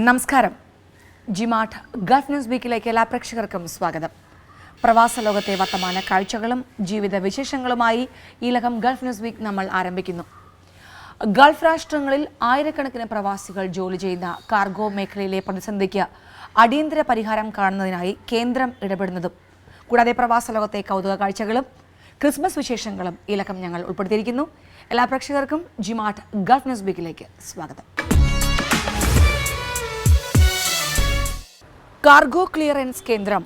നമസ്കാരം. ജിമാഠ് Gulf news വീക്കിലേക്ക് എല്ലാ പ്രേക്ഷകർക്കും സ്വാഗതം. പ്രവാസ ലോകത്തെ വർത്തമാന കാഴ്ചകളും ജീവിത വിശേഷങ്ങളുമായി ഈ ലകം ഗൾഫ് ന്യൂസ് വീക്ക് നമ്മൾ ആരംഭിക്കുന്നു. ഗൾഫ് രാഷ്ട്രങ്ങളിൽ ആയിരക്കണക്കിന് പ്രവാസികൾ ജോലി ചെയ്യുന്ന കാർഗോ മേഖലയിലെ പ്രതിസന്ധിക്ക് അടിയന്തര പരിഹാരം കാണുന്നതിനായി കേന്ദ്രം ഇടപെടുന്നതും കൂടാതെ പ്രവാസ ലോകത്തെ കൗതുക കാഴ്ചകളും ക്രിസ്മസ് വിശേഷങ്ങളും ഈ ലക്കം ഞങ്ങൾ ഉൾപ്പെടുത്തിയിരിക്കുന്നു. എല്ലാ പ്രേക്ഷകർക്കും ജിമാട്ട് ഗൾഫ് ന്യൂസ് വീക്കിലേക്ക് സ്വാഗതം. കാർഗോ ക്ലിയറൻസ് കേന്ദ്രം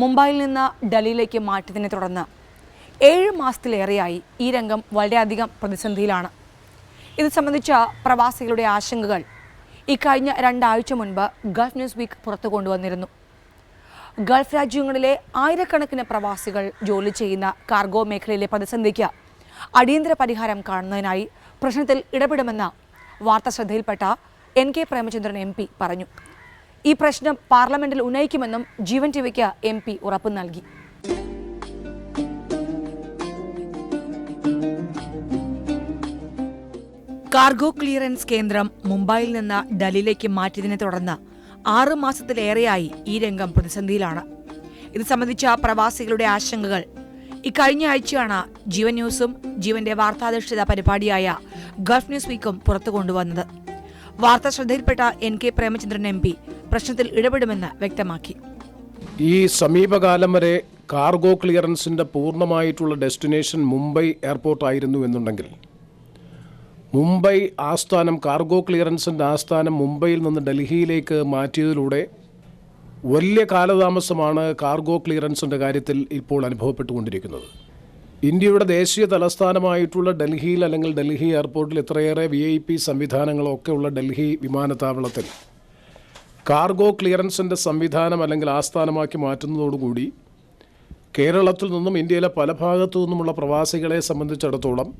മുംബൈയിൽ നിന്ന് ഡൽഹിയിലേക്ക് മാറ്റിയതിനെ തുടർന്ന് ഏഴ് മാസത്തിലേറെയായി ഈ രംഗം വളരെയധികം പ്രതിസന്ധിയിലാണ്. ഇത് സംബന്ധിച്ച പ്രവാസികളുടെ ആശങ്കകൾ ഇക്കഴിഞ്ഞ രണ്ടാഴ്ച മുൻപ് ഗൾഫ് ന്യൂസ് വീക്ക് പുറത്തു കൊണ്ടുവന്നിരുന്നു. ഗൾഫ് രാജ്യങ്ങളിലെ ആയിരക്കണക്കിന് പ്രവാസികൾ ജോലി ചെയ്യുന്ന കാർഗോ മേഖലയിലെ പ്രതിസന്ധിക്ക് അടിയന്തര പരിഹാരം കാണുന്നതിനായി പ്രശ്നത്തിൽ ഇടപെടുമെന്ന വാർത്ത ശ്രദ്ധയിൽപ്പെട്ട എൻ കെ പ്രേമചന്ദ്രൻ എം പറഞ്ഞു. ഈ പ്രശ്നം പാർലമെന്റിൽ ഉന്നയിക്കുമെന്നും ജീവൻ ടിവിക്ക് എം പി ഉറപ്പ് നൽകി. കാർഗോ ക്ലിയറൻസ് കേന്ദ്രം മുംബൈയിൽ നിന്ന് ഡൽഹിയിലേക്ക് മാറ്റിയതിനെ തുടർന്ന് ആറു മാസത്തിലേറെയായി ഈ രംഗം പ്രതിസന്ധിയിലാണ്. ഇത് സംബന്ധിച്ച പ്രവാസികളുടെ ആശങ്കകൾ. ഇക്കഴിഞ്ഞ ആഴ്ചയാണ് ജീവൻ ന്യൂസും ജീവന്റെ വാർത്താധിഷ്ഠിത പരിപാടിയായ ഗൾഫ് ന്യൂസ് വീക്കും പുറത്തു കൊണ്ടുവന്നത് വാർത്ത ശ്രദ്ധയിൽപ്പെട്ട N K Premachandran M P പ്രശ്നത്തിൽ ഇടപെടുമെന്ന് വ്യക്തമാക്കി. ഈ സമീപകാലം വരെ കാർഗോ ക്ലിയറൻസിന്റെ പൂർണമായിട്ടുള്ള ഡെസ്റ്റിനേഷൻ മുംബൈ എയർപോർട്ട് ആയിരുന്നു എന്നുണ്ടെങ്കിൽ മുംബൈ ആസ്ഥാനം കാർഗോ ക്ലിയറൻസിന്റെ ആസ്ഥാനം മുംബൈയിൽ നിന്ന് ഡൽഹിയിലേക്ക് മാറ്റിയതിലൂടെ വലിയ കാലതാമസമാണ് കാർഗോ ക്ലിയറൻസിന്റെ കാര്യത്തിൽ ഇപ്പോൾ അനുഭവപ്പെട്ടുകൊണ്ടിരിക്കുന്നത്. ഇന്ത്യയുടെ ദേശീയ തലസ്ഥാനമായിട്ടുള്ള ഡൽഹിയിൽ അല്ലെങ്കിൽ ഡൽഹി എയർപോർട്ടിൽ ഇത്രയേറെ വി ഐ പി സംവിധാനങ്ങളൊക്കെ ഉള്ള ഡൽഹി വിമാനത്താവളത്തിൽ കാർഗോ ക്ലിയറൻസിന്റെ സംവിധാനം അല്ലെങ്കിൽ ആസ്ഥാനമാക്കി മാറ്റുന്നതോടുകൂടി കേരളത്തിൽ നിന്നും ഇന്ത്യയിലെ പല ഭാഗത്തു നിന്നുമുള്ള പ്രവാസികളെ സംബന്ധിച്ചിടത്തോളം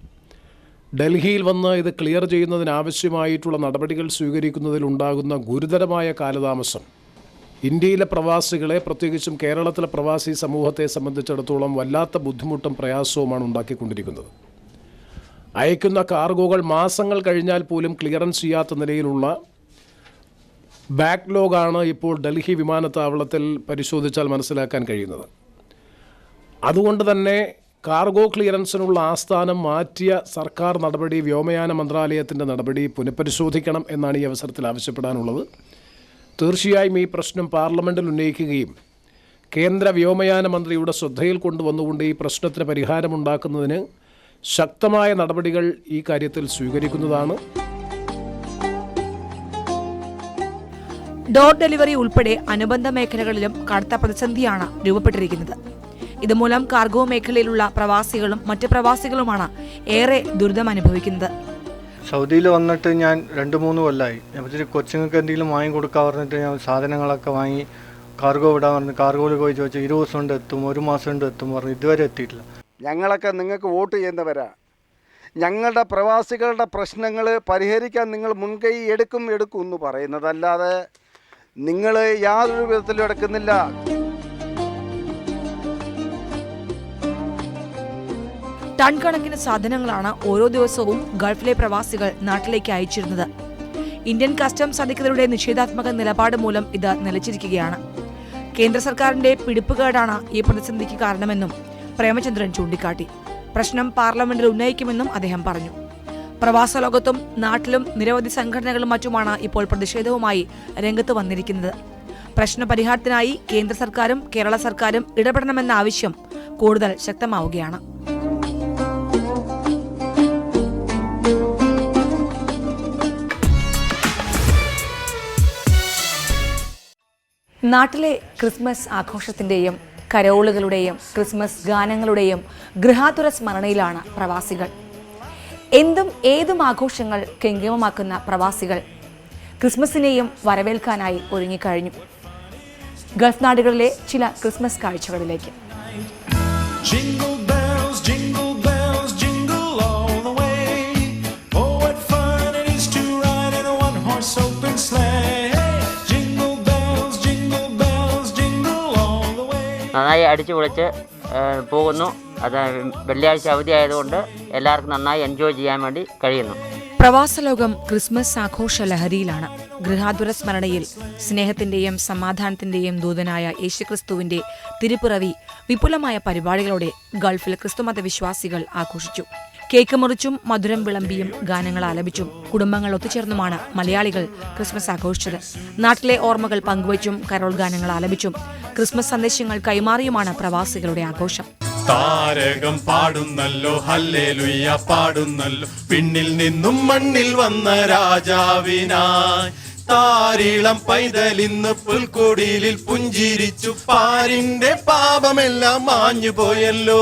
ഡൽഹിയിൽ വന്ന് ഇത് ക്ലിയർ ചെയ്യുന്നതിനാവശ്യമായിട്ടുള്ള നടപടികൾ സ്വീകരിക്കുന്നതിലുണ്ടാകുന്ന ഗുരുതരമായ കാലതാമസം. ഇന്ത്യയിലെ പ്രവാസികളെ പ്രത്യേകിച്ചും കേരളത്തിലെ പ്രവാസി സമൂഹത്തെ സംബന്ധിച്ചിടത്തോളം വല്ലാത്ത ബുദ്ധിമുട്ടും പ്രയാസവുമാണ് ഉണ്ടാക്കിക്കൊണ്ടിരിക്കുന്നത്. അയക്കുന്ന കാർഗോകൾ മാസങ്ങൾ കഴിഞ്ഞാൽ പോലും ക്ലിയറൻസ് ചെയ്യാത്ത നിലയിലുള്ള ബാക്ക്ലോഗാണ് ഇപ്പോൾ ഡൽഹി വിമാനത്താവളത്തിൽ പരിശോധിച്ചാൽ മനസ്സിലാക്കാൻ കഴിയുന്നത്. അതുകൊണ്ട് തന്നെ കാർഗോ ക്ലിയറൻസിനുള്ള ആസ്ഥാനം മാറ്റിയ സർക്കാർ നടപടി വ്യോമയാന മന്ത്രാലയത്തിന്റെ നടപടി പുനഃപരിശോധിക്കണം എന്നാണ് ഈ അവസരത്തിൽ ആവശ്യപ്പെടാനുള്ളത്. തീർച്ചയായും ഈ പ്രശ്നം പാർലമെന്റിൽ ഉന്നയിക്കുകയും കേന്ദ്ര വ്യോമയാന മന്ത്രിയുടെ ശ്രദ്ധയിൽ കൊണ്ടുവന്നുകൊണ്ട് ഈ പ്രശ്നത്തിന് പരിഹാരമുണ്ടാക്കുന്നതിന് ശക്തമായ നടപടികൾ ഈ കാര്യത്തിൽ സ്വീകരിക്കുന്നതാണ്. ഡോർ ഡെലിവറി ഉൾപ്പെടെ അനുബന്ധ മേഖലകളിലും കടുത്ത പ്രതിസന്ധിയാണ് രൂപപ്പെട്ടിരിക്കുന്നത്. ഇതുമൂലം കാർഗോ മേഖലയിലുള്ള പ്രവാസികളും മറ്റ് പ്രവാസികളുമാണ് ഏറെ ദുരിതം അനുഭവിക്കുന്നത് സൗദിയിൽ വന്നിട്ട് ഞാൻ രണ്ട് മൂന്ന് കൊല്ലമായി ഞാൻ കൊച്ചുങ്ങൾക്ക് എന്തെങ്കിലും വാങ്ങി കൊടുക്കാൻ പറഞ്ഞിട്ട് ഞാൻ സാധനങ്ങളൊക്കെ വാങ്ങി കാർഗോ വിടാൻ പറഞ്ഞു കാർഗോയിൽ പോയി ചോദിച്ചു ഇരുപത് ദിവസം കൊണ്ട് എത്തും ഒരു മാസം കൊണ്ട് എത്തും പറഞ്ഞു ഇതുവരെ എത്തിയിട്ടില്ല. ഞങ്ങളൊക്കെ നിങ്ങൾക്ക് വോട്ട് ചെയ്യുന്നവരാ ഞങ്ങളുടെ പ്രവാസികളുടെ പ്രശ്നങ്ങൾ പരിഹരിക്കാൻ നിങ്ങൾ മുൻകൈ എടുക്കും എടുക്കും എന്ന് പറയുന്നതല്ലാതെ നിങ്ങൾ യാതൊരു വിധത്തിലും എടുക്കുന്നില്ല. ടൺ കണക്കിന് സാധനങ്ങളാണ് ഓരോ ദിവസവും ഗൾഫിലെ പ്രവാസികൾ നാട്ടിലേക്ക് അയച്ചിരുന്നത്. ഇന്ത്യൻ കസ്റ്റംസ് അധികൃതരുടെ നിഷേധാത്മക നിലപാട് മൂലം ഇത് നിലച്ചിരിക്കുകയാണ്. കേന്ദ്ര സർക്കാരിന്റെ പിടിപ്പുകേടാണ് ഈ പ്രതിസന്ധിക്ക് കാരണമെന്നും പ്രേമചന്ദ്രൻ ചൂണ്ടിക്കാട്ടി. പ്രശ്നം പാർലമെന്റിൽ ഉന്നയിക്കുമെന്നും അദ്ദേഹം പറഞ്ഞു. പ്രവാസ ലോകത്തും നാട്ടിലും നിരവധി സംഘടനകളും മറ്റുമാണ് ഇപ്പോൾ പ്രതിഷേധവുമായി രംഗത്ത് വന്നിരിക്കുന്നത്. പ്രശ്ന പരിഹാരത്തിനായി കേന്ദ്ര സർക്കാരും കേരള സർക്കാരും ഇടപെടണമെന്ന ആവശ്യം കൂടുതൽ ശക്തമാവുകയാണ്. നാട്ടിലെ ക്രിസ്മസ് ആഘോഷത്തിന്റെയും കരോളുകളുടെയും ക്രിസ്മസ് ഗാനങ്ങളുടെയും ഗൃഹാതുര സ്മരണയിലാണ് പ്രവാസികൾ. എന്തും ഏതും ആഘോഷങ്ങൾ കെങ്കിമമാക്കുന്ന പ്രവാസികൾ ക്രിസ്മസിനെയും വരവേൽക്കാനായി ഒരുങ്ങിക്കഴിഞ്ഞു. ഗൾഫ് നാടുകളിലെ ചില ക്രിസ്മസ് കാഴ്ചകളിലേക്ക്. നന്നായി അടിച്ചു പൊളിച്ച് പോകുന്നു. അത് വെള്ളിയാഴ്ച അവധി ആയതുകൊണ്ട് എല്ലാവർക്കും നന്നായി എൻജോയ് ചെയ്യാൻ വേണ്ടി കഴിയുന്നു. പ്രവാസലോകം ക്രിസ്മസ് ആഘോഷ ലഹരിയിലാണ്. ഗൃഹാതുര സ്മരണയിൽ സ്നേഹത്തിന്റെയും സമാധാനത്തിന്റെയും ദൂതനായ യേശുക്രിസ്തുവിന്റെ തിരുപ്പിറവി വിപുലമായ പരിപാടികളോടെ ഗൾഫിൽ ക്രിസ്തുമത വിശ്വാസികൾ ആഘോഷിച്ചു. കേക്ക് മുറിച്ചും മധുരം വിളമ്പിയും ഗാനങ്ങൾ ആലപിച്ചും കുടുംബങ്ങൾ ഒത്തുചേർന്നുമാണ് മലയാളികൾ ക്രിസ്മസ് ആഘോഷിച്ചത്. നാട്ടിലെ ഓർമ്മകൾ പങ്കുവച്ചും കരോൾ ഗാനങ്ങൾ ആലപിച്ചും ക്രിസ്മസ് സന്ദേശങ്ങൾ കൈമാറിയുമാണ് പ്രവാസികളുടെ ആഘോഷം. താരകം പാടുന്നല്ലോ ഹല്ലേലുയ്യ പാടുന്നല്ലോ. പിന്നിൽ നിന്നും മണ്ണിൽ വന്ന രാജാവിനായി താരിളം പൈതലിന്ന് പുൽക്കൊടിയിൽ പുഞ്ചിരിച്ചു പാരിന്റെ പാപമെല്ലാം മാഞ്ഞു പോയല്ലോ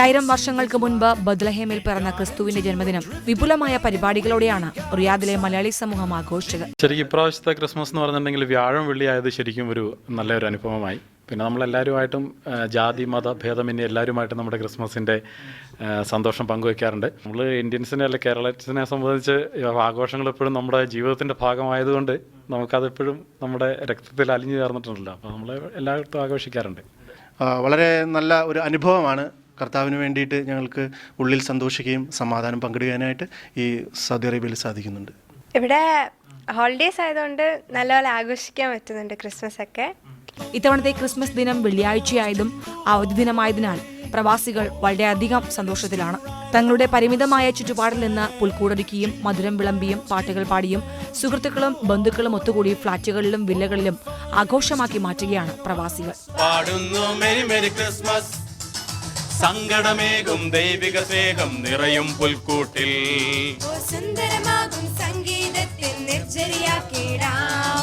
രണ്ടായിരം വർഷങ്ങൾക്ക് മുൻപ് ബദ്ലഹേമിൽ പിറന്ന ക്രിസ്തുവിന്റെ ജന്മദിനം വിപുലമായ പരിപാടികളോടെയാണ് റിയാദിലെ മലയാളി സമൂഹം ആഘോഷിച്ചത്. ശരിക്കും ഇപ്രാവശ്യത്തെ ക്രിസ്മസ് എന്ന് പറഞ്ഞിട്ടുണ്ടെങ്കിൽ വ്യാഴം വെള്ളിയായത് ശരിക്കും ഒരു നല്ലൊരു അനുഭവമായി. പിന്നെ നമ്മളെല്ലാവരുമായിട്ടും ജാതി മത ഭേദമന്യേ എല്ലാവരുമായിട്ടും നമ്മുടെ ക്രിസ്മസിന്റെ സന്തോഷം പങ്കുവയ്ക്കാറുണ്ട് നമ്മൾ ഇന്ത്യൻസിനെ അല്ലെ കേരളത്തിനെ സംബന്ധിച്ച് ആഘോഷങ്ങൾ എപ്പോഴും നമ്മുടെ ജീവിതത്തിന്റെ ഭാഗമായതുകൊണ്ട് നമുക്കതെപ്പോഴും നമ്മുടെ രക്തത്തിൽ അലിഞ്ഞു ചേർന്നിട്ടുണ്ടല്ലോ. അപ്പോൾ നമ്മൾ എല്ലായിടത്തും ആഘോഷിക്കാറുണ്ട്. വളരെ നല്ല ഒരു അനുഭവമാണ്. കർത്താവിന് വേണ്ടിയിട്ട് ഞങ്ങൾക്ക് ഉള്ളിൽ സന്തോഷിക്കുകയും സമാധാനം പങ്കിടുവാനായിട്ട് ഈ സൗദി അറേബ്യയിൽ സാധിക്കുന്നുണ്ട്. ഇവിടെ ഹോളിഡേസ് ആയതുകൊണ്ട് നല്ലപോലെ ആഘോഷിക്കാൻ പറ്റുന്നുണ്ട് ക്രിസ്മസ് ഒക്കെ. ഇത്തവണത്തെ ക്രിസ്മസ് ദിനം വെള്ളിയാഴ്ചയായതും അവധി ദിനമായതിനാൽ പ്രവാസികൾ വളരെയധികം സന്തോഷത്തിലാണ്. തങ്ങളുടെ പരിമിതമായ ചുറ്റുപാടിൽ നിന്ന് പുൽക്കൂടൊരുക്കിയും മധുരം വിളമ്പിയും പാട്ടുകൾ പാടിയും സുഹൃത്തുക്കളും ബന്ധുക്കളും ഒത്തുകൂടി ഫ്ളാറ്റുകളിലും വില്ലകളിലും ആഘോഷമാക്കി മാറ്റുകയാണ് പ്രവാസികൾ. സങ്കടമേകും ദൈവിക സ്നേഹം നിറയും പുൽക്കൂട്ടിൽ. സുന്ദരമാകും സംഗീതത്തിൽ നിർജരിയാക്കിടാം.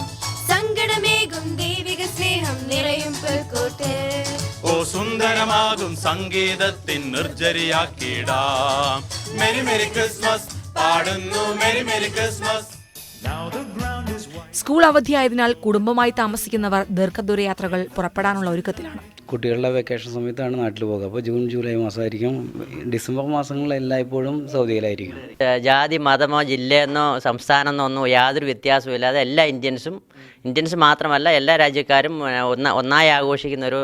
സങ്കടമേകും ദൈവിക സ്നേഹം നിറയും പുൽക്കൂട്ടിൽ. ഓ സുന്ദരമാകും സംഗീതത്തിൻ നിർജരിയാക്കിടാം. മെരി മെരി ക്രിസ്മസ് പാടുന്നു മെരി മെരി ക്രിസ്മസ്. സ്കൂൾ അവധിയായതിനാൽ കുടുംബമായി താമസിക്കുന്നവർ ദീർഘദൂര യാത്രകൾ പുറപ്പെടാനുള്ള ഒരുക്കത്തിലാണ്. കുട്ടികളുടെ വെക്കേഷൻ സമയത്താണ് നാട്ടിൽ പോകുക. അപ്പോൾ ജൂൺ ജൂലൈ മാസമായിരിക്കും. ഡിസംബർ മാസങ്ങളിൽ എല്ലായ്പ്പോഴും സൗദിയിലായിരിക്കും. ജാതി മതമോ ജില്ലയെന്നോ സംസ്ഥാനമെന്നോ ഒന്നും യാതൊരു വ്യത്യാസവും ഇല്ലാതെ എല്ലാ ഇന്ത്യൻസും ഇന്ത്യൻസ് മാത്രമല്ല എല്ലാ രാജ്യക്കാരും ഒന്ന ഒന്നായി ആഘോഷിക്കുന്ന ഒരു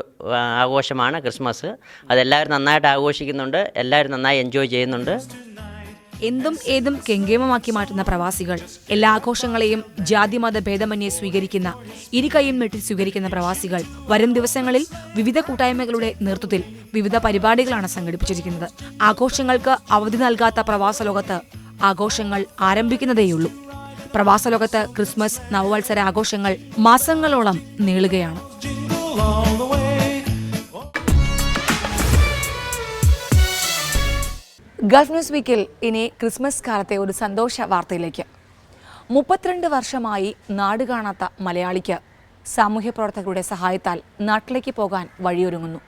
ആഘോഷമാണ് ക്രിസ്മസ്. അതെല്ലാവരും നന്നായിട്ട് ആഘോഷിക്കുന്നുണ്ട്. എല്ലാവരും നന്നായി എൻജോയ് ചെയ്യുന്നുണ്ട്. എന്തും ഏതും കെങ്കേമമാക്കി മാറ്റുന്ന പ്രവാസികൾ. എല്ലാ ആഘോഷങ്ങളെയും ജാതി മത ഭേദമന്യേ സ്വീകരിക്കുന്ന ഇരുകൈയും നീട്ടി സ്വീകരിക്കുന്ന പ്രവാസികൾ വരും ദിവസങ്ങളിൽ വിവിധ കൂട്ടായ്മകളുടെ നേതൃത്വത്തിൽ വിവിധ പരിപാടികളാണ് സംഘടിപ്പിച്ചിരിക്കുന്നത്. ആഘോഷങ്ങൾക്ക് അവധി നൽകാത്ത പ്രവാസ ലോകത്ത് ആഘോഷങ്ങൾ ആരംഭിക്കുന്നതേയുള്ളൂ. പ്രവാസ ലോകത്ത് ക്രിസ്മസ് നവവത്സര ആഘോഷങ്ങൾ മാസങ്ങളോളം നീളുകയാണ്. ഗൾഫ് ന്യൂസ് വീക്കിൽ ഇനി ക്രിസ്മസ് കാലത്തെ ഒരു സന്തോഷ വാർത്തയിലേക്ക്. മുപ്പത്തിരണ്ട് വർഷമായി നാട് കാണാത്ത മലയാളിക്ക് സാമൂഹ്യ പ്രവർത്തകരുടെ സഹായത്താൽ നാട്ടിലേക്ക് പോകാൻ വഴിയൊരുങ്ങുന്നു.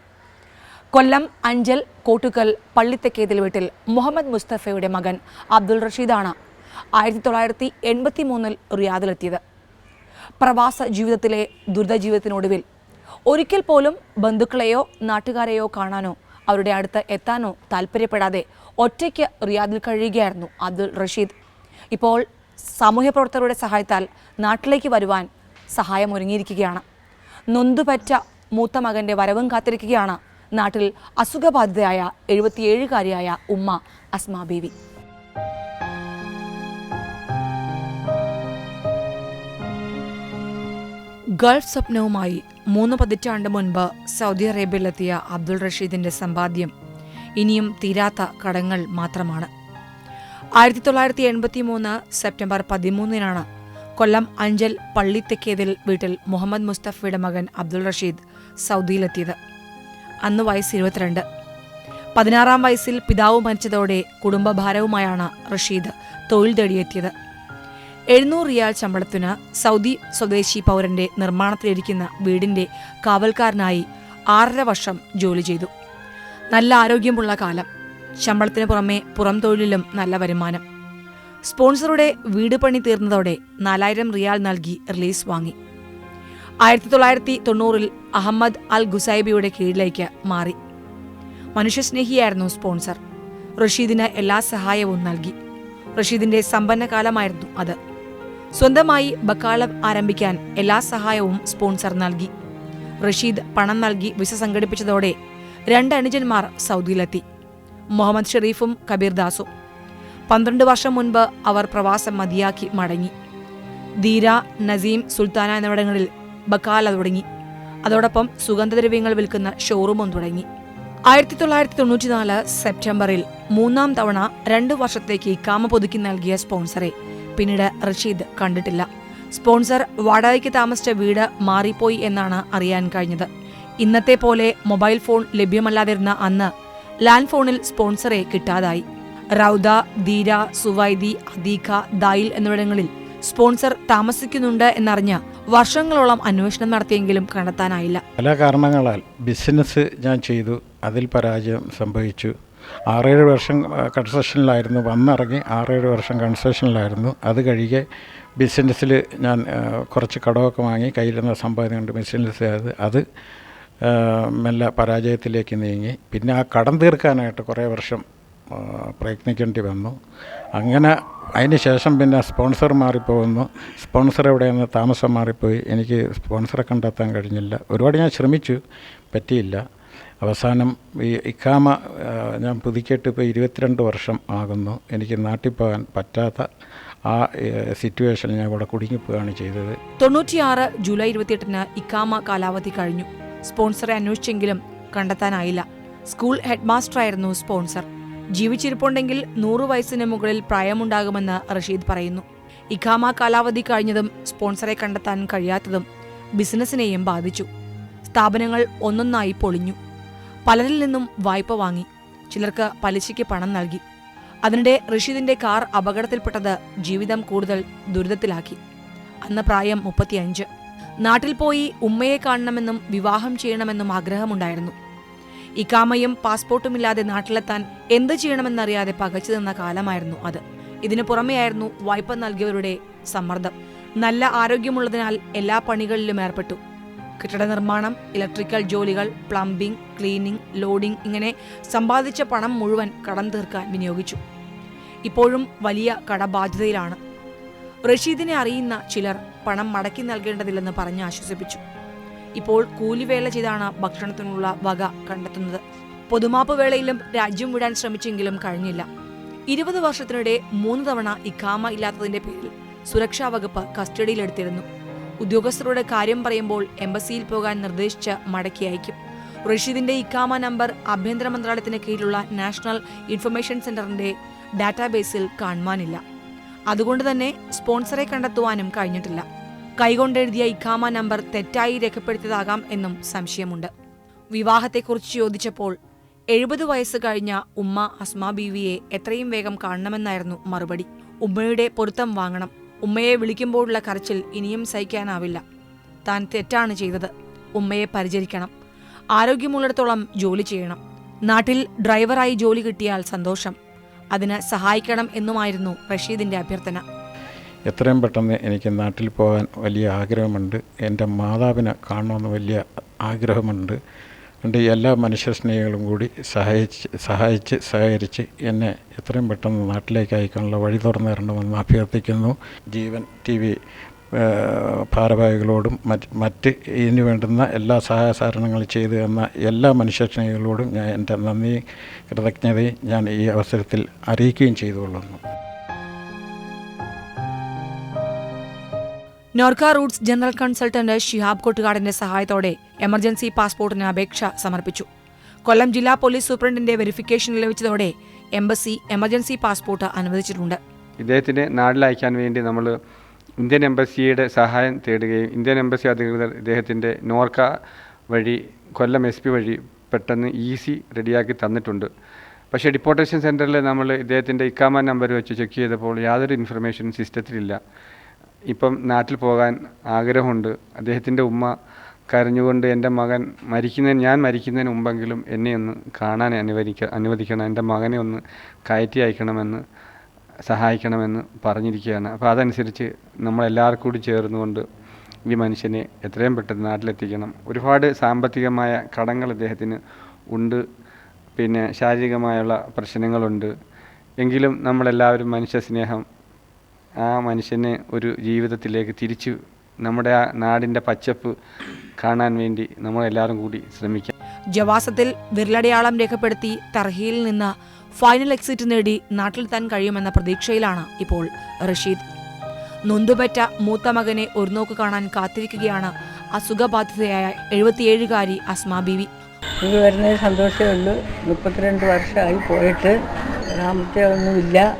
കൊല്ലം അഞ്ചൽ കോട്ടുക്കൽ പള്ളിത്തെക്കേതിൽ വീട്ടിൽ മുഹമ്മദ് മുസ്തഫയുടെ മകൻ അബ്ദുൾ റഷീദാണ് ആയിരത്തി തൊള്ളായിരത്തി എൺപത്തി മൂന്നിൽ റിയാദിലെത്തിയത്. പ്രവാസ ജീവിതത്തിലെ ദുരിത ജീവിതത്തിനൊടുവിൽ ഒരിക്കൽ പോലും ബന്ധുക്കളെയോ നാട്ടുകാരെയോ കാണാനോ അവരുടെ അടുത്ത് എത്താനോ താല്പര്യപ്പെടാതെ ഒറ്റയ്ക്ക് റിയാദിൽ കഴിയുകയായിരുന്നു അബ്ദുൾ റഷീദ്. ഇപ്പോൾ സാമൂഹ്യ പ്രവർത്തകരുടെ സഹായത്താൽ നാട്ടിലേക്ക് വരുവാൻ സഹായം ഒരുങ്ങിയിരിക്കുകയാണ് നൊന്തുപറ്റ മൂത്ത മകന്റെ വരവും കാത്തിരിക്കുകയാണ് നാട്ടിൽ അസുഖബാധിതയായ എഴുപത്തിയേഴുകാരിയായ ഉമ്മ അസ്മാ ബീവി. ഗൾഫ് സ്വപ്നവുമായി മൂന്ന് പതിറ്റാണ്ട് മുൻപ് സൗദി അറേബ്യയിലെത്തിയ അബ്ദുൾ റഷീദിന്റെ സമ്പാദ്യം ഇനിയും തീരാത്ത കടങ്ങൾ മാത്രമാണ്. ആയിരത്തി തൊള്ളായിരത്തി എൺപത്തി മൂന്ന് സെപ്റ്റംബർ പതിമൂന്നിനാണ് കൊല്ലം അഞ്ചൽ പള്ളിത്തെക്കേതിൽ വീട്ടിൽ മുഹമ്മദ് മുസ്തഫയുടെ മകൻ അബ്ദുൾ റഷീദ് സൗദിയിലെത്തിയത്. അന്ന് വയസ്സ് ഇരുപത്തിരണ്ട്. പതിനാറാം വയസ്സിൽ പിതാവ് മരിച്ചതോടെ കുടുംബഭാരവുമായാണ് റഷീദ് തൊഴിൽ തേടിയെത്തിയത്. എഴുന്നൂറ് റിയാൽ ശമ്പളത്തിന് സൗദി സ്വദേശി പൗരന്റെ നിർമ്മാണത്തിലിരിക്കുന്ന വീടിന്റെ കാവൽക്കാരനായി ആറര വർഷം ജോലി ചെയ്തു. നല്ല ആരോഗ്യമുള്ള കാലം. ശമ്പളത്തിന് പുറമെ പുറം തൊഴിലിലും നല്ല വരുമാനം. സ്പോൺസറുടെ വീട് പണി തീർന്നതോടെ നാലായിരം റിയാൽ നൽകി റിലീസ് വാങ്ങി. ആയിരത്തി തൊള്ളായിരത്തി തൊണ്ണൂറിൽ അഹമ്മദ് അൽ ഗുസൈബിയുടെ കീഴിലേക്ക് മാറി. മനുഷ്യസ്നേഹിയായിരുന്നു സ്പോൺസർ. റഷീദിന് എല്ലാ സഹായവും നൽകി. റഷീദിന്റെ സമ്പന്ന കാലമായിരുന്നു അത്. സ്വന്തമായി ബക്കാളം ആരംഭിക്കാൻ എല്ലാ സഹായവും സ്പോൺസർ നൽകി. റഷീദ് പണം നൽകി വിസ സംഘടിപ്പിച്ചതോടെ രണ്ട് അനുജന്മാർ സൗദിയിലെത്തി. മുഹമ്മദ് ഷെറീഫും കബീർദാസും പന്ത്രണ്ട് വർഷം മുൻപ് അവർ പ്രവാസം മതിയാക്കി മടങ്ങി. ധീര നസീം സുൽത്താന എന്നിവിടങ്ങളിൽ ബക്കാല തുടങ്ങി. അതോടൊപ്പം സുഗന്ധദ്രവ്യങ്ങൾ വിൽക്കുന്ന ഷോറൂമും തുടങ്ങി. ആയിരത്തി തൊള്ളായിരത്തി തൊണ്ണൂറ്റിനാല് സെപ്റ്റംബറിൽ മൂന്നാം തവണ രണ്ടു വർഷത്തേക്ക് കാമ പുതുക്കി നൽകിയ സ്പോൺസറെ പിന്നീട് റഷീദ് കണ്ടിട്ടില്ല. സ്പോൺസർ വാടകയ്ക്ക് താമസിച്ച വീട് മാറിപ്പോയി എന്നാണ് അറിയാൻ കഴിഞ്ഞത്. ഇന്നത്തെ പോലെ മൊബൈൽ ഫോൺ ലഭ്യമല്ലാതിരുന്ന അന്ന് ലാൻഡ് ഫോണിൽ സ്പോൺസറെ കിട്ടാതായി. റൗദ ധീര സുവൈദി അദീഖ ദായിൽ എന്നിവിടങ്ങളിൽ സ്പോൺസർ താമസിക്കുന്നുണ്ട് എന്നറിഞ്ഞ വർഷങ്ങളോളം അന്വേഷണം നടത്തിയെങ്കിലും കണ്ടെത്താനായില്ല. പല കാരണങ്ങളാൽ ബിസിനസ് ഞാൻ ചെയ്തു. അതിൽ പരാജയം സംഭവിച്ചു. ആറേഴ് വർഷം കൺസ്ട്രക്ഷനിലായിരുന്നു വന്നിറങ്ങി ആറേഴ് വർഷം കൺസ്ട്രക്ഷനിലായിരുന്നു അത് കഴിയെ ബിസിനസ്സിൽ ഞാൻ കുറച്ച് കടമൊക്കെ വാങ്ങി കയ്യിലിരുന്ന സമ്പാദ്യം കൊണ്ട് ബിസിനസ് ചെയ്ത് അത് മെല്ലെ പരാജയത്തിലേക്ക് നീങ്ങി. പിന്നെ ആ കടം തീർക്കാനായിട്ട് കുറേ വർഷം പ്രയത്നിക്കേണ്ടി വന്നു. അങ്ങനെ അതിന് ശേഷം പിന്നെ സ്പോൺസർ മാറിപ്പോകുന്നു. സ്പോൺസർ എവിടെയെന്ന് താമസം മാറിപ്പോയി. എനിക്ക് സ്പോൺസറെ കണ്ടെത്താൻ കഴിഞ്ഞില്ല. ഒരുപാട് ഞാൻ ശ്രമിച്ചു പറ്റിയില്ല. അവസാനം ഈ ഇക്കാമ ഞാൻ പുതുക്കിയിട്ട് ഇപ്പോൾ ഇരുപത്തിരണ്ട് വർഷം ആകുന്നു. എനിക്ക് നാട്ടിൽ പോകാൻ പറ്റാത്ത ആ സിറ്റുവേഷൻ ഞാൻ ഇവിടെ കുടുങ്ങിപ്പോവാണ് ചെയ്തത്. തൊണ്ണൂറ്റിയാറ് ജൂലൈ ഇരുപത്തിയെട്ടിന് ഇക്കാമ കാലാവധി കഴിഞ്ഞു. സ്പോൺസറെ അന്വേഷിച്ചെങ്കിലും കണ്ടെത്താനായില്ല. സ്കൂൾ ഹെഡ്മാസ്റ്ററായിരുന്നു സ്പോൺസർ. ജീവിച്ചിരിപ്പുണ്ടെങ്കിൽ നൂറു വയസ്സിന് മുകളിൽ പ്രായമുണ്ടാകുമെന്ന് റഷീദ് പറയുന്നു. ഇഖാമ കാലാവധി കഴിഞ്ഞതും സ്പോൺസറെ കണ്ടെത്താൻ കഴിയാത്തതും ബിസിനസ്സിനെയും ബാധിച്ചു. സ്ഥാപനങ്ങൾ ഒന്നൊന്നായി പൊളിഞ്ഞു. പലരിൽ നിന്നും വായ്പ വാങ്ങി. ചിലർക്ക് പലിശയ്ക്ക് പണം നൽകി. അതിനിടെ റഷീദിന്റെ കാർ അപകടത്തിൽപ്പെട്ടത് ജീവിതം കൂടുതൽ ദുരിതത്തിലാക്കി. അന്ന് പ്രായം മുപ്പത്തിയഞ്ച്. നാട്ടിൽ പോയി ഉമ്മയെ കാണണമെന്നും വിവാഹം ചെയ്യണമെന്നും ആഗ്രഹമുണ്ടായിരുന്നു. ഇക്കാമയും പാസ്പോർട്ടുമില്ലാതെ നാട്ടിലെത്താൻ എന്ത് ചെയ്യണമെന്നറിയാതെ പകച്ചു നിന്ന കാലമായിരുന്നു അത്. ഇതിനു പുറമെയായിരുന്നു വായ്പ നൽകിയവരുടെ സമ്മർദ്ദം. നല്ല ആരോഗ്യമുള്ളതിനാൽ എല്ലാ പണികളിലും ഏർപ്പെട്ടു. കെട്ടിട നിർമ്മാണം ഇലക്ട്രിക്കൽ ജോലികൾ പ്ലംബിംഗ് ക്ലീനിംഗ് ലോഡിംഗ് ഇങ്ങനെ സമ്പാദിച്ച പണം മുഴുവൻ കടം തീർക്കാൻ വിനിയോഗിച്ചു. ഇപ്പോഴും വലിയ കടബാധ്യതയിലാണ്. റഷീദിനെ അറിയുന്ന ചിലർ പണം മടക്കി നൽകേണ്ടതില്ലെന്ന് പറഞ്ഞ് ആശ്വസിപ്പിച്ചു. ഇപ്പോൾ കൂലിവേല ചെയ്താണ് ഭക്ഷണത്തിനുള്ള വക കണ്ടെത്തുന്നത്. പൊതുമാപ്പ് വേളയിലും രാജ്യം വിടാൻ ശ്രമിച്ചെങ്കിലും കഴിഞ്ഞില്ല. ഇരുപത് വർഷത്തിനിടെ മൂന്ന് തവണ ഇഖാമ ഇല്ലാത്തതിന്റെ പേരിൽ സുരക്ഷാ വകുപ്പ് കസ്റ്റഡിയിലെടുത്തിരുന്നു. ഉദ്യോഗസ്ഥരോട് കാര്യം പറയുമ്പോൾ എംബസിയിൽ പോകാൻ നിർദ്ദേശിച്ച് മടക്കി അയക്കും. റഷീദിന്റെ ഇക്കാമ നമ്പർ ആഭ്യന്തര മന്ത്രാലയത്തിന് കീഴിലുള്ള നാഷണൽ ഇൻഫർമേഷൻ സെന്ററിന്റെ ഡാറ്റാബേസിൽ കാണുവാനില്ല. അതുകൊണ്ട് തന്നെ സ്പോൺസറെ കണ്ടെത്തുവാനും കഴിഞ്ഞിട്ടില്ല. കൈകൊണ്ടെഴുതിയ ഇഖാമ നമ്പർ തെറ്റായി രേഖപ്പെടുത്തിയതാകാം എന്നും സംശയമുണ്ട്. വിവാഹത്തെക്കുറിച്ച് ചോദിച്ചപ്പോൾ എഴുപത് വയസ്സ് കഴിഞ്ഞ ഉമ്മ അസ്മ ബീവിയെ എത്രയും വേഗം കാണണമെന്നായിരുന്നു മറുപടി. ഉമ്മയുടെ പൊരുത്തം വാങ്ങണം. ഉമ്മയെ വിളിക്കുമ്പോഴുള്ള കരച്ചിൽ ഇനിയും സഹിക്കാനാവില്ല. താൻ തെറ്റാണ് ചെയ്തത്. ഉമ്മയെ പരിചരിക്കണം. ആരോഗ്യമുള്ളിടത്തോളം ജോലി ചെയ്യണം. നാട്ടിൽ ഡ്രൈവറായി ജോലി കിട്ടിയാൽ സന്തോഷം. അതിന് സഹായിക്കണം എന്നുമായിരുന്നു റഷീദിന്റെ അഭ്യർത്ഥന. എത്രയും പെട്ടെന്ന് എനിക്ക് നാട്ടിൽ പോകാൻ വലിയ ആഗ്രഹമുണ്ട്. എന്റെ മാതാവിനെ കാണണമെന്ന് വലിയ ആഗ്രഹമുണ്ട്. എന്റെ എല്ലാ മനുഷ്യ സ്നേഹികളും കൂടി സഹായിച്ച് സഹായിച്ച് സഹകരിച്ച് എന്നെ എത്രയും പെട്ടെന്ന് നാട്ടിലേക്ക് അയക്കാനുള്ള വഴി തുറന്നു തരണമെന്ന് അഭ്യർത്ഥിക്കുന്നു. ജീവൻ ടി വി ഭാരവാഹികളോടും മറ്റ് മറ്റ് ഇതിന് വേണ്ടുന്ന എല്ലാ സഹായ സഹകരണങ്ങളും ചെയ്തു തന്ന എല്ലാ മനുഷ്യ സ്നേഹികളോടും ഞാൻ എന്റെ നന്ദി കൃതജ്ഞതയും ഞാൻ ഈ അവസരത്തിൽ അറിയിക്കുകയും ചെയ്തുകൊള്ളുന്നു. Norka Roots general consultant Shihab കൊട്ടുകാടിന്റെ സഹായത്തോടെ എമർജൻസി പാസ്പോർട്ടിന് അപേക്ഷ സമർപ്പിച്ചു. കൊല്ലം ജില്ലാ പോലീസ് സൂപ്രണ്ടിന്റെ വെരിഫിക്കേഷൻ ലഭിച്ചതോടെ എംബസി എമർജൻസി പാസ്പോർട്ട് അനുവദിച്ചിട്ടുണ്ട്. ഇദ്ദേഹത്തിന് നാട്ടിലയക്കാൻ വേണ്ടി നമ്മൾ ഇന്ത്യൻ എംബസിയുടെ സഹായം തേടുകയും ഇന്ത്യൻ എംബസി അധികൃതർ ഇദ്ദേഹത്തിന്റെ നോർക്ക വഴി കൊല്ലം എസ് പി വഴി പെട്ടെന്ന് ഈസി റെഡിയാക്കി തന്നിട്ടുണ്ട്. പക്ഷേ ഡിപ്പോർട്ടേഷൻ സെന്ററിൽ നമ്മൾ ഇദ്ദേഹത്തിന്റെ ഇക്കാമ നമ്പർ വെച്ച് ചെക്ക് ചെയ്തപ്പോൾ യാതൊരു ഇൻഫർമേഷനും സിസ്റ്റത്തിലില്ല. ഇപ്പം നാട്ടിൽ പോകാൻ ആഗ്രഹമുണ്ട്. അദ്ദേഹത്തിന്റെ ഉമ്മ കരഞ്ഞുകൊണ്ട് എന്റെ മകൻ മരിക്കുന്നതിന് ഞാൻ മരിക്കുന്നതിന് മുമ്പെങ്കിലും എന്നെ ഒന്ന് കാണാൻ അനുവദിക്ക അനുവദിക്കണം. എന്റെ മകനെ ഒന്ന് കയറ്റി അയക്കണമെന്ന് സഹായിക്കണമെന്ന് പറഞ്ഞിരിക്കുകയാണ്. അപ്പോൾ അതനുസരിച്ച് നമ്മളെല്ലാവർക്കും കൂടി ചേർന്നുകൊണ്ട് ഈ മനുഷ്യനെ എത്രയും പെട്ടെന്ന് നാട്ടിലെത്തിക്കണം. ഒരുപാട് സാമ്പത്തികമായ കടങ്ങൾ അദ്ദേഹത്തിന് ഉണ്ട്. പിന്നെ ശാരീരികമായുള്ള പ്രശ്നങ്ങളുണ്ട്. എങ്കിലും നമ്മളെല്ലാവരും മനുഷ്യസ്നേഹം ആ മനുഷ്യനെ ഒരു ജീവിതത്തിലേക്ക് തിരിച്ചു നമ്മുടെ ആ നാടിന്റെ പച്ചപ്പ് കാണാൻ വേണ്ടി നമ്മളെല്ലാവരും കൂടി ശ്രമിക്കാം ജവാസത്തിൽ വിരലടയാളം രേഖപ്പെടുത്തി തർഹിയിൽ നിന്ന് ഫൈനൽ എക്സിറ്റ് നേടി നാട്ടിൽ താൻ കഴിയുമെന്ന പ്രതീക്ഷയിലാണ് ഇപ്പോൾ റഷീദ്. നൊന്തുപറ്റ മൂത്ത മകനെ ഒരു നോക്ക് കാണാൻ കാത്തിരിക്കുകയാണ് അസുഖബാധിതയായ എഴുപത്തിയേഴുകാരി അസ്മ ബീവി. വി വരുന്ന സന്തോഷമേ ഉള്ളൂ. മുപ്പത്തിരണ്ട് വർഷമായി പോയിട്ട് രണ്ടാമത്തെ ഒന്നുമില്ല.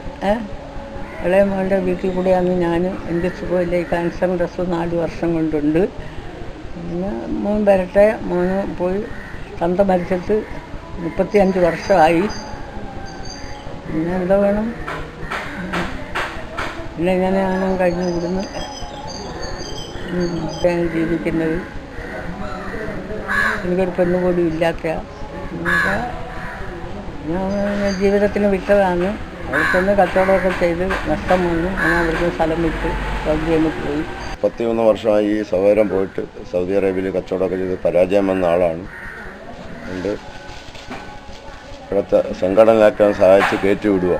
വീട്ടിൽ കൂടെയാണ് ഞാൻ എന്റെ സുഖമില്ല. ഈ ക്യാൻസർ ഡ്രസ്സ് നാല് വർഷം കൊണ്ടുണ്ട്. പിന്നെ മോൻ വരട്ടെ. മോന് പോയി തന്ത മരിച്ചിട്ട് മുപ്പത്തിയഞ്ച് വർഷമായി. പിന്നെ എന്താ വേണം? പിന്നെ എങ്ങനെയാണ് കഴിഞ്ഞു കൂടുന്നു ജീവിക്കുന്നത്. എനിക്കൊരു പെണ്ണ് പോലും ഇല്ലാത്ത ഞാൻ ജീവിതത്തിന് വിട്ടതാണ്. അവർക്കൊന്ന് കച്ചവടമൊക്കെ ചെയ്ത് നഷ്ടം വന്നു. ഞാൻ അവർക്ക് സ്ഥലം വിട്ട് സൗദിയിൽ പോയി. പത്തിമൂന്ന് വർഷമായി ഈ സഹോദരൻ പോയിട്ട് സൗദി അറേബ്യയിൽ കച്ചവടമൊക്കെ ചെയ്ത് പരാജയം വന്ന ആളാണ്. അതുകൊണ്ട് ഇവിടുത്തെ സംഘടനയാക്കാൻ സഹായിച്ച് കയറ്റി വിടുക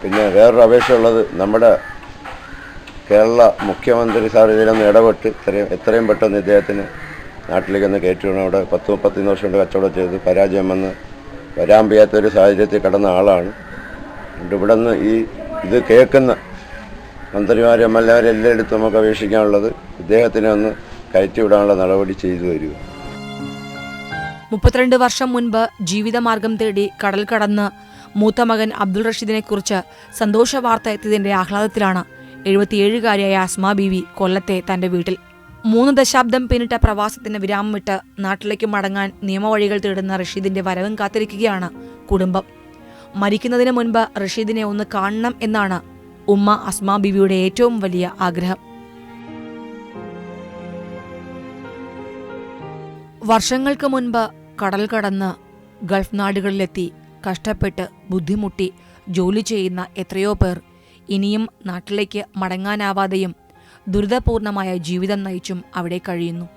പിന്നെ വേറൊരു അപേക്ഷ ഉള്ളത് നമ്മുടെ കേരള മുഖ്യമന്ത്രി സാർ ഇതിലൊന്ന് ഇടപെട്ട് ഇത്രയും എത്രയും പെട്ടെന്ന് ഇദ്ദേഹത്തിന് നാട്ടിലേക്ക് ഒന്ന് കയറ്റി വിടണം. അവിടെ പത്ത് മുപ്പത്തിന്ന് വർഷം കൊണ്ട് കച്ചവടം ചെയ്ത് പരാജയം വന്ന് വരാൻ വയ്യാത്ത ഒരു സാഹചര്യത്തിൽ കടന്ന ആളാണ്. ഇവിടെ നിന്ന് ഈ ഇത് കേൾക്കുന്ന മന്ത്രിമാരും എം എൽ എമാരെ എല്ലായിടത്തും നമുക്ക് അപേക്ഷിക്കാനുള്ളത് ഇദ്ദേഹത്തിനെ ഒന്ന് കയറ്റി വിടാനുള്ള നടപടി ചെയ്തു വരിക മുപ്പത്തിരണ്ട് വർഷം മുൻപ് ജീവിതമാർഗം തേടി കടൽ കടന്ന് മൂത്ത മകൻ അബ്ദുൾ റഷീദിനെ കുറിച്ച് സന്തോഷ വാർത്ത എത്തിയതിന്റെ ആഹ്ലാദത്തിലാണ് എഴുപത്തിയേഴുകാരിയായ അസ്മാ ബീവി കൊല്ലത്തെ തന്റെ വീട്ടിൽ. മൂന്ന് ദശാബ്ദം പിന്നിട്ട പ്രവാസത്തിന് വിരാമമിട്ട് നാട്ടിലേക്ക് മടങ്ങാൻ നിയമവഴികൾ തേടുന്ന റഷീദിന്റെ വരവും കാത്തിരിക്കുകയാണ് കുടുംബം. മരിക്കുന്നതിന് മുൻപ് റഷീദിനെ ഒന്ന് കാണണം എന്നാണ് ഉമ്മ അസ്മാ ബീവിയുടെ ഏറ്റവും വലിയ ആഗ്രഹം. വർഷങ്ങൾക്ക് മുൻപ് കടൽ കടന്ന് ഗൾഫ് നാടുകളിലെത്തി കഷ്ടപ്പെട്ട് ബുദ്ധിമുട്ടി ജോലി ചെയ്യുന്ന എത്രയോ പേർ ഇനിയും നാട്ടിലേക്ക് മടങ്ങാനാവാതെയും ദുരിതപൂർണമായ ജീവിതം നയിച്ചും അവിടെ കഴിയുന്നു.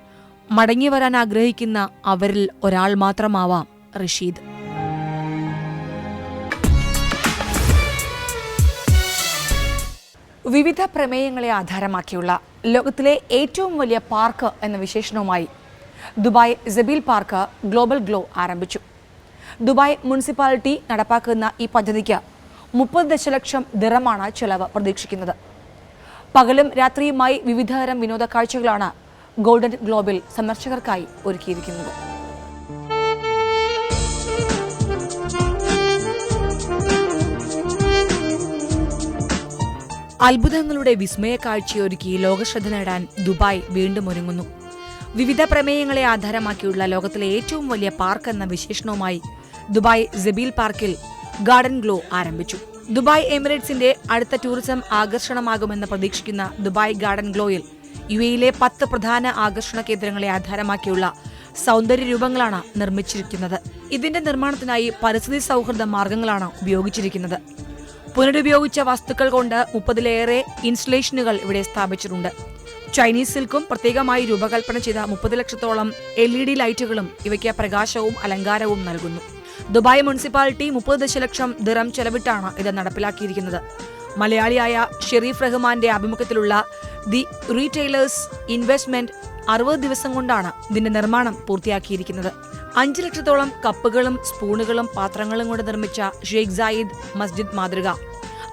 മടങ്ങി വരാൻ ആഗ്രഹിക്കുന്ന അവരിൽ ഒരാൾ മാത്രമാവാം റഷീദ്. വിവിധ പ്രമേയങ്ങളെ ആധാരമാക്കിയുള്ള ലോകത്തിലെ ഏറ്റവും വലിയ പാർക്ക് എന്ന വിശേഷണവുമായി Dubai Zabeel park global glow ആരംഭിച്ചു. ദുബായ് മുനിസിപ്പാലിറ്റി നടപ്പാക്കുന്ന ഈ പദ്ധതിക്ക് മുപ്പത് ദശലക്ഷം ദിറമാണ് ചെലവ് പ്രതീക്ഷിക്കുന്നത്. പകലും രാത്രിയുമായി വിവിധതരം വിനോദ കാഴ്ചകളാണ് ഗോൾഡൻ ഗ്ലോബിൽ സന്ദർശകർക്കായി ഒരുക്കിയിരിക്കുന്നത്. അത്ഭുതങ്ങളുടെ വിസ്മയ കാഴ്ചയൊരുക്കി ലോകശ്രദ്ധ നേടാൻ ദുബായ് വീണ്ടും ഒരുങ്ങുന്നു. വിവിധ പ്രമേയങ്ങളെ ആധാരമാക്കിയുള്ള ലോകത്തിലെ ഏറ്റവും വലിയ പാർക്ക് എന്ന വിശേഷണവുമായി ദുബായ് ജബീൽ പാർക്കിൽ ഗാർഡൻ ഗ്ലോ ആരംഭിച്ചു. ദുബായ് എമിറേറ്റ്സിന്റെ അടുത്ത ടൂറിസം ആകർഷണമാകുമെന്ന് പ്രതീക്ഷിക്കുന്ന ദുബായ് ഗാർഡൻ ഗ്ലോയിൽ യു എയിലെ പത്ത് പ്രധാന ആകർഷണ കേന്ദ്രങ്ങളെ ആധാരമാക്കിയുള്ള സൗന്ദര്യ രൂപങ്ങളാണ് നിർമ്മിച്ചിരിക്കുന്നത്. ഇതിന്റെ നിർമ്മാണത്തിനായി പരിസ്ഥിതി സൗഹൃദ മാർഗങ്ങളാണ് ഉപയോഗിച്ചിരിക്കുന്നത്. പുനരുപയോഗിച്ച വസ്തുക്കൾ കൊണ്ട് മുപ്പതിലേറെ ഇൻസ്റ്റലേഷനുകൾ ഇവിടെ സ്ഥാപിച്ചിട്ടുണ്ട്. ചൈനീസ് സിൽക്കും പ്രത്യേകമായി രൂപകൽപ്പന ചെയ്ത മുപ്പത് ലക്ഷത്തോളം എൽ ഇ ഡി ലൈറ്റുകളും ഇവയ്ക്ക് പ്രകാശവും അലങ്കാരവും നൽകുന്നു. ദുബായ് മുനിസിപ്പാലിറ്റി മുപ്പത് ദശലക്ഷം ദിറം ചെലവിട്ടാണ് ഇത് നടപ്പിലാക്കിയിരിക്കുന്നത്. മലയാളിയായ ഷെറീഫ് റഹ്മാന്റെ ആഭിമുഖ്യത്തിലുള്ള ദി റീറ്റെയിലേഴ്സ് ഇൻവെസ്റ്റ്മെന്റ് അറുപത് ദിവസം കൊണ്ടാണ് ഇതിന്റെ നിർമ്മാണം പൂർത്തിയാക്കിയിരിക്കുന്നത്. അഞ്ച് ലക്ഷത്തോളം കപ്പുകളും സ്പൂണുകളും പാത്രങ്ങളും കൊണ്ട് നിർമ്മിച്ച ഷെയ്ഖ് സായിദ് മസ്ജിദ് മാതൃക.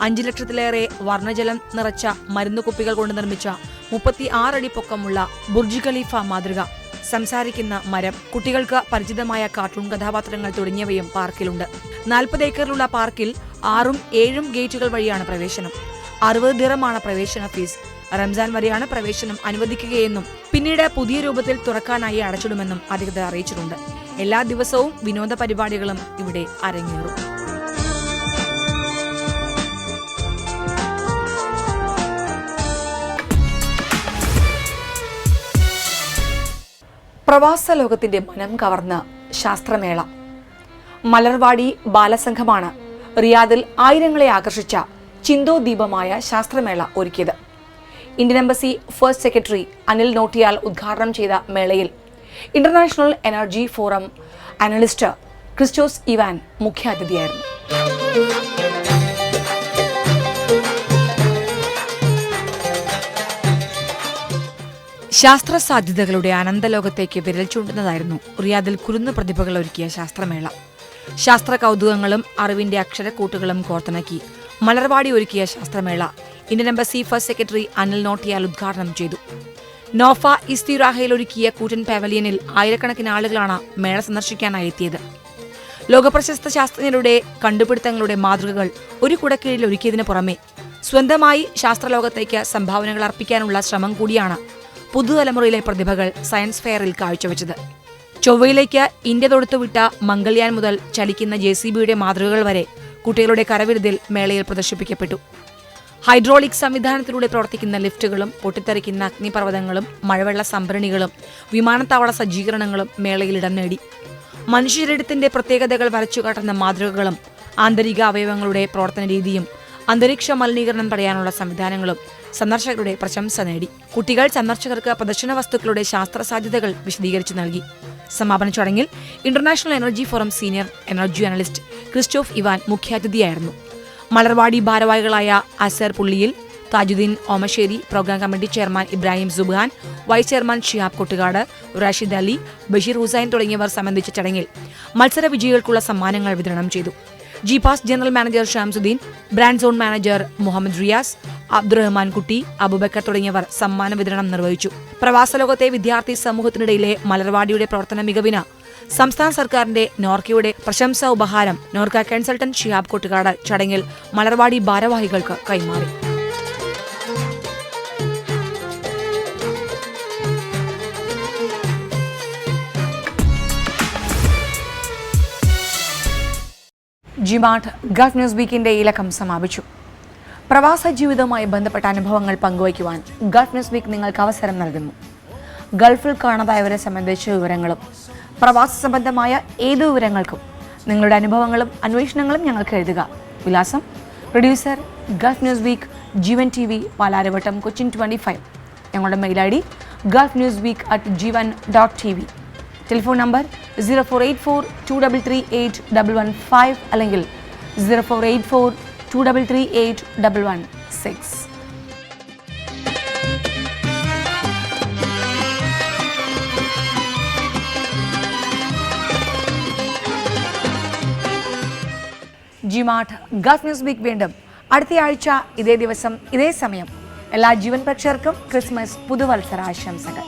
അഞ്ച് ലക്ഷത്തിലേറെ വർണജലം നിറച്ച മരുന്ന് കുപ്പികൾ കൊണ്ട് നിർമ്മിച്ച മുപ്പത്തി ആറടി പൊക്കമുള്ള ബുർജ് ഖലീഫ മാതൃക. സംസാരിക്കുന്ന മരം കുട്ടികൾക്ക് പരിചിതമായ കാർട്ടൂൺ കഥാപാത്രങ്ങൾ തുടങ്ങിയവയും പാർക്കിലുണ്ട്. നാൽപ്പത് ഏക്കറിലുള്ള പാർക്കിൽ ആറും ഏഴും ഗേറ്റുകൾ വഴിയാണ് പ്രവേശനം. അറുപത് ദിറമാണ് പ്രവേശന ഫീസ്. റംസാൻ വരെയാണ് പ്രവേശനം അനുവദിക്കുകയെന്നും പിന്നീട് പുതിയ രൂപത്തിൽ തുറക്കാനായി അടച്ചിടുമെന്നും അധികൃതർ അറിയിച്ചിട്ടുണ്ട്. എല്ലാ ദിവസവും വിനോദ പരിപാടികളും ഇവിടെ അരങ്ങേറും. പ്രവാസ ലോകത്തിന്റെ മനം കവർന്ന ശാസ്ത്രമേള. മലർവാടി ബാലസംഘമാണ് റിയാദിൽ ആയിരങ്ങളെ ആകർഷിച്ച ചിന്തോ ദീപമായ ശാസ്ത്രമേള ഒരുക്കിയത്. Indian embassy first secretary Anil Nautiyal ഉദ്ഘാടനം ചെയ്ത മേളയിൽ international energy forum analyst Christos Ivan മുഖ്യാതിഥിയായിരുന്നു. ശാസ്ത്ര സാധ്യതകളുടെ അനന്തലോകത്തേക്ക് വിരൽ ചൂണ്ടുന്നതായിരുന്നു. റിയാദിൽ കുരുന്ന് പ്രതിഭകൾ ഒരുക്കിയ ശാസ്ത്രമേള. ശാസ്ത്ര കൗതുകങ്ങളും അറിവിന്റെ അക്ഷരക്കൂട്ടുകളും കോർത്തിണക്കി മലർവാടി ഒരുക്കിയ ശാസ്ത്രമേള Indian embassy first secretary Anil Nautiyal ഉദ്ഘാടനം ചെയ്തു. നോഫ ഇസ്തിറാഹയിൽ ഒരുക്കിയ കൂറ്റൻ പാവലിയനിൽ ആയിരക്കണക്കിന് ആളുകളാണ് മേള സന്ദർശിക്കാനായി എത്തിയത് ലോകപ്രശസ്ത ശാസ്ത്രജ്ഞരുടെ കണ്ടുപിടുത്തങ്ങളുടെ മാതൃകകൾ ഒരു കുടക്കീഴിൽ ഒരുക്കിയതിനു പുറമെ സ്വന്തമായി ശാസ്ത്രലോകത്തേക്ക് സംഭാവനകൾ അർപ്പിക്കാനുള്ള ശ്രമം കൂടിയാണ് പുതുതലമുറയിലെ പ്രതിഭകൾ സയൻസ് ഫെയറിൽ കാഴ്ചവെച്ചത്. ചൊവ്വയിലേക്ക് ഇന്ത്യ തൊടുത്തുവിട്ട മംഗൾയാൻ മുതൽ ചലിക്കുന്ന ജെ സി ബിയുടെ മാതൃകകൾ വരെ കുട്ടികളുടെ കരവിരുതിൽ മേളയിൽ പ്രദർശിപ്പിക്കപ്പെട്ടു. ഹൈഡ്രോളിക് സംവിധാനത്തിലൂടെ പ്രവർത്തിക്കുന്ന ലിഫ്റ്റുകളും പൊട്ടിത്തെറിക്കുന്ന അഗ്നിപർവതങ്ങളും മഴവെള്ള സംഭരണികളും വിമാനത്താവള സജ്ജീകരണങ്ങളും മേളയിൽ ഇടം നേടി. മനുഷ്യരിടത്തിന്റെ പ്രത്യേകതകൾ വരച്ചു കാട്ടുന്ന മാതൃകകളും ആന്തരിക അവയവങ്ങളുടെ പ്രവർത്തന രീതിയും അന്തരീക്ഷ മലിനീകരണം തടയാനുള്ള സംവിധാനങ്ങളും സന്ദർശകരുടെ പ്രശംസ നേടി. കുട്ടികൾ സന്ദർശകർക്ക് പ്രദർശന വസ്തുക്കളുടെ ശാസ്ത്ര സാധ്യതകൾ വിശദീകരിച്ചു നൽകി. സമാപന ചടങ്ങിൽ international energy forum senior energy analyst Christophe Ivan മുഖ്യാതിഥിയായിരുന്നു. Malarvadi ഭാരവാഹികളായ Azar Pulliyil Tajuddin Omassery programme committee chairman Ibrahim Subhan vice chairman Shihab Kottukad Rashid Ali Basheer Hussain തുടങ്ങിയവർ സംബന്ധിച്ച ചടങ്ങിൽ മത്സര വിജയികൾക്കുള്ള സമ്മാനങ്ങൾ വിതരണം ചെയ്തു. ജിപാസ് general manager Shamsuddin brand zone manager Muhammad Riyas Abdurahman Kutty Abubakar തുടങ്ങിയവർ സമ്മാന വിതരണം നിർവഹിച്ചു. പ്രവാസലോകത്തെ വിദ്യാർത്ഥി സമൂഹത്തിനിടയിലെ മലർവാടിയുടെ പ്രവർത്തന മികവിന് സംസ്ഥാന സർക്കാരിന്റെ നോർക്കയുടെ പ്രശംസാ ഉപഹാരം നോർക്ക കൺസൾട്ടന്റ് ഷിയാബ് കൊട്ടുകാട് ചടങ്ങിൽ മലർവാടി ഭാരവാഹികൾക്ക് കൈമാറി. ജിമാർട്ട് ഗൾഫ് ന്യൂസ് വീക്കിന്റെ ഇലക്കം ലക്കം സമാപിച്ചു. പ്രവാസ ജീവിതവുമായി ബന്ധപ്പെട്ട അനുഭവങ്ങൾ പങ്കുവയ്ക്കുവാൻ ഗൾഫ് ന്യൂസ് വീക്ക് നിങ്ങൾക്ക് അവസരം നൽകുന്നു. ഗൾഫിൽ കാണാതായവരെ സംബന്ധിച്ച വിവരങ്ങളും പ്രവാസ സംബന്ധമായ ഏത് വിവരങ്ങൾക്കും നിങ്ങളുടെ അനുഭവങ്ങളും അന്വേഷണങ്ങളും ഞങ്ങൾക്ക് എഴുതുക. വിലാസം producer Gulf News Week Jeevan T V Palarivattom Cochin twenty five ഞങ്ങളുടെ mail I D Gulf News Week at Jeevan dot T V telephone number zero four eight four two double three eight double one five അല്ലെങ്കിൽ zero four eight four two double three eight double one six G Mart Gulf News Week വീണ്ടും. അടുത്തയാഴ്ച ഇതേ ദിവസം ഇതേ സമയം. എല്ലാ ജീവൻ പ്രേക്ഷകർക്കും Christmas പുതുവത്സര ആശംസകൾ